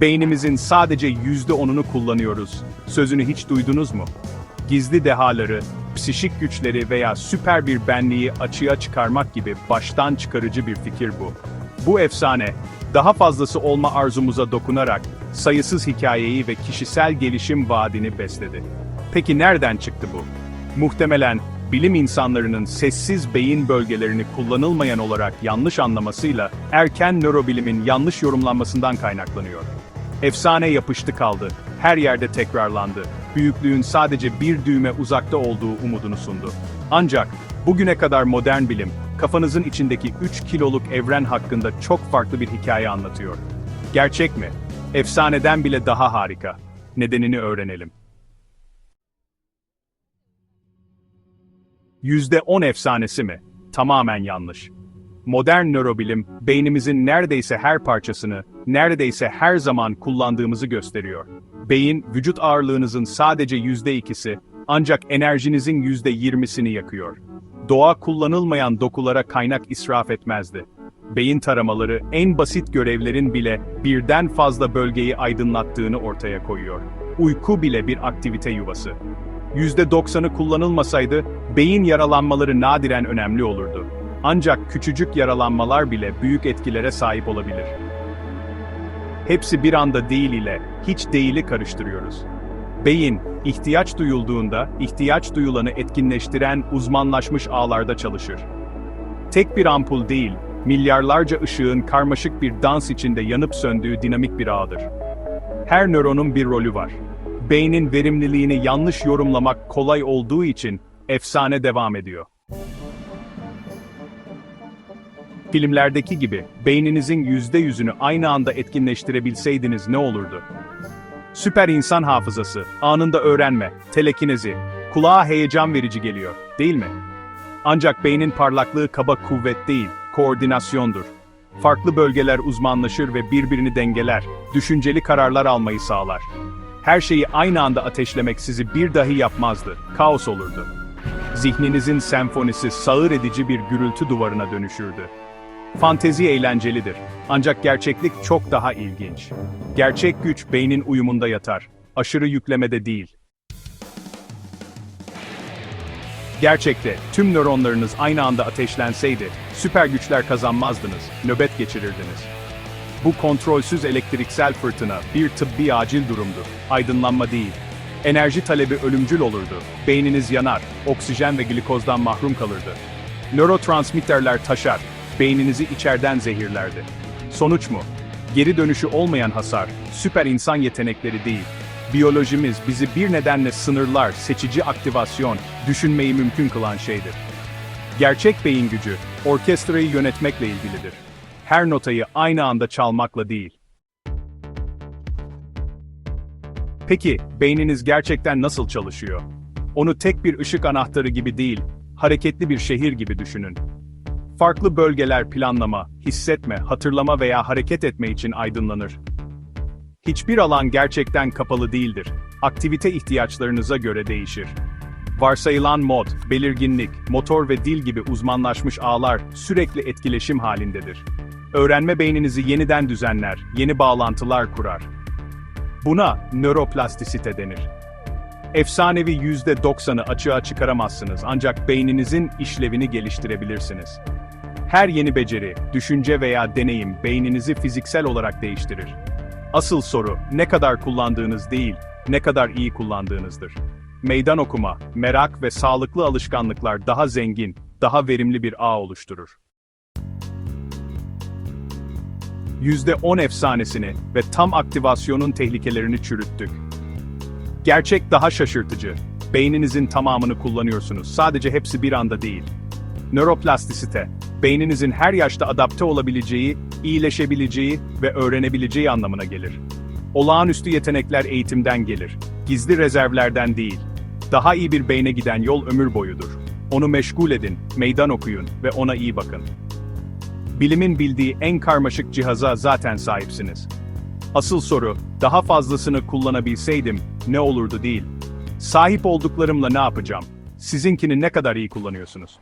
beynimizin sadece yüzde onunu kullanıyoruz. Sözünü hiç duydunuz mu? Gizli dehaları, psişik güçleri veya süper bir benliği açığa çıkarmak gibi baştan çıkarıcı bir fikir bu. Bu efsane, daha fazlası olma arzumuza dokunarak, sayısız hikayeyi ve kişisel gelişim vaadini besledi. Peki nereden çıktı bu? Muhtemelen, bilim insanlarının sessiz beyin bölgelerini kullanılmayan olarak yanlış anlamasıyla, erken nörobilimin yanlış yorumlanmasından kaynaklanıyor. Efsane yapıştı kaldı, her yerde tekrarlandı, büyüklüğün sadece bir düğme uzakta olduğu umudunu sundu. Ancak, bugüne kadar modern bilim, kafanızın içindeki 3 kiloluk evren hakkında çok farklı bir hikaye anlatıyor. Gerçek mi? Efsaneden bile daha harika. Nedenini öğrenelim. %10 efsanesi mi? Tamamen yanlış. Modern nörobilim, beynimizin neredeyse her parçasını, neredeyse her zaman kullandığımızı gösteriyor. Beyin, vücut ağırlığınızın sadece %2'si, ancak enerjinizin %20'sini yakıyor. Doğa kullanılmayan dokulara kaynak israf etmezdi. Beyin taramaları, en basit görevlerin bile birden fazla bölgeyi aydınlattığını ortaya koyuyor. Uyku bile bir aktivite yuvası. %90'ı kullanılmasaydı, beyin yaralanmaları nadiren önemli olurdu. Ancak küçücük yaralanmalar bile büyük etkilere sahip olabilir. Hepsi bir anda değil ile hiç değili karıştırıyoruz. Beyin, ihtiyaç duyulduğunda, ihtiyaç duyulanı etkinleştiren uzmanlaşmış ağlarda çalışır. Tek bir ampul değil, milyarlarca ışığın karmaşık bir dans içinde yanıp söndüğü dinamik bir ağdır. Her nöronun bir rolü var. Beynin verimliliğini yanlış yorumlamak kolay olduğu için efsane devam ediyor. Filmlerdeki gibi beyninizin yüzde yüzünü aynı anda etkinleştirebilseydiniz ne olurdu? Süper insan hafızası, anında öğrenme, telekinezi, kulağa heyecan verici geliyor, değil mi? Ancak beynin parlaklığı kaba kuvvet değil, koordinasyondur. Farklı bölgeler uzmanlaşır ve birbirini dengeler, düşünceli kararlar almayı sağlar. Her şeyi aynı anda ateşlemek sizi bir dahi yapmazdı, kaos olurdu. Zihninizin senfonisi sağır edici bir gürültü duvarına dönüşürdü. Fantezi eğlencelidir, ancak gerçeklik çok daha ilginç. Gerçek güç beynin uyumunda yatar, aşırı yüklemede değil. Gerçekte, tüm nöronlarınız aynı anda ateşlenseydi, süper güçler kazanmazdınız, nöbet geçirirdiniz. Bu kontrolsüz elektriksel fırtına bir tıbbi acil durumdur, aydınlanma değil. Enerji talebi ölümcül olurdu, beyniniz yanar, oksijen ve glikozdan mahrum kalırdı. Nörotransmitterler taşar, beyninizi içerden zehirlerdi. Sonuç mu? Geri dönüşü olmayan hasar, süper insan yetenekleri değil. Biyolojimiz bizi bir nedenle sınırlar, seçici aktivasyon, düşünmeyi mümkün kılan şeydir. Gerçek beyin gücü, orkestrayı yönetmekle ilgilidir. Her notayı aynı anda çalmakla değil. Peki, beyniniz gerçekten nasıl çalışıyor? Onu tek bir ışık anahtarı gibi değil, hareketli bir şehir gibi düşünün. Farklı bölgeler planlama, hissetme, hatırlama veya hareket etme için aydınlanır. Hiçbir alan gerçekten kapalı değildir. Aktivite ihtiyaçlarınıza göre değişir. Varsayılan mod, belirginlik, motor ve dil gibi uzmanlaşmış ağlar sürekli etkileşim halindedir. Öğrenme beyninizi yeniden düzenler, yeni bağlantılar kurar. Buna nöroplastisite denir. Efsanevi %90'ı açığa çıkaramazsınız ancak beyninizin işlevini geliştirebilirsiniz. Her yeni beceri, düşünce veya deneyim beyninizi fiziksel olarak değiştirir. Asıl soru, ne kadar kullandığınız değil, ne kadar iyi kullandığınızdır. Meydan okuma, merak ve sağlıklı alışkanlıklar daha zengin, daha verimli bir ağ oluşturur. %10 efsanesini ve tam aktivasyonun tehlikelerini çürüttük. Gerçek daha şaşırtıcı. Beyninizin tamamını kullanıyorsunuz, sadece hepsi bir anda değil. Nöroplastisite, beyninizin her yaşta adapte olabileceği, iyileşebileceği ve öğrenebileceği anlamına gelir. Olağanüstü yetenekler eğitimden gelir, gizli rezervlerden değil. Daha iyi bir beyne giden yol ömür boyudur. Onu meşgul edin, meydan okuyun ve ona iyi bakın. Bilimin bildiği en karmaşık cihaza zaten sahipsiniz. Asıl soru, daha fazlasını kullanabilseydim ne olurdu değil. Sahip olduklarımla ne yapacağım? Sizinkini ne kadar iyi kullanıyorsunuz?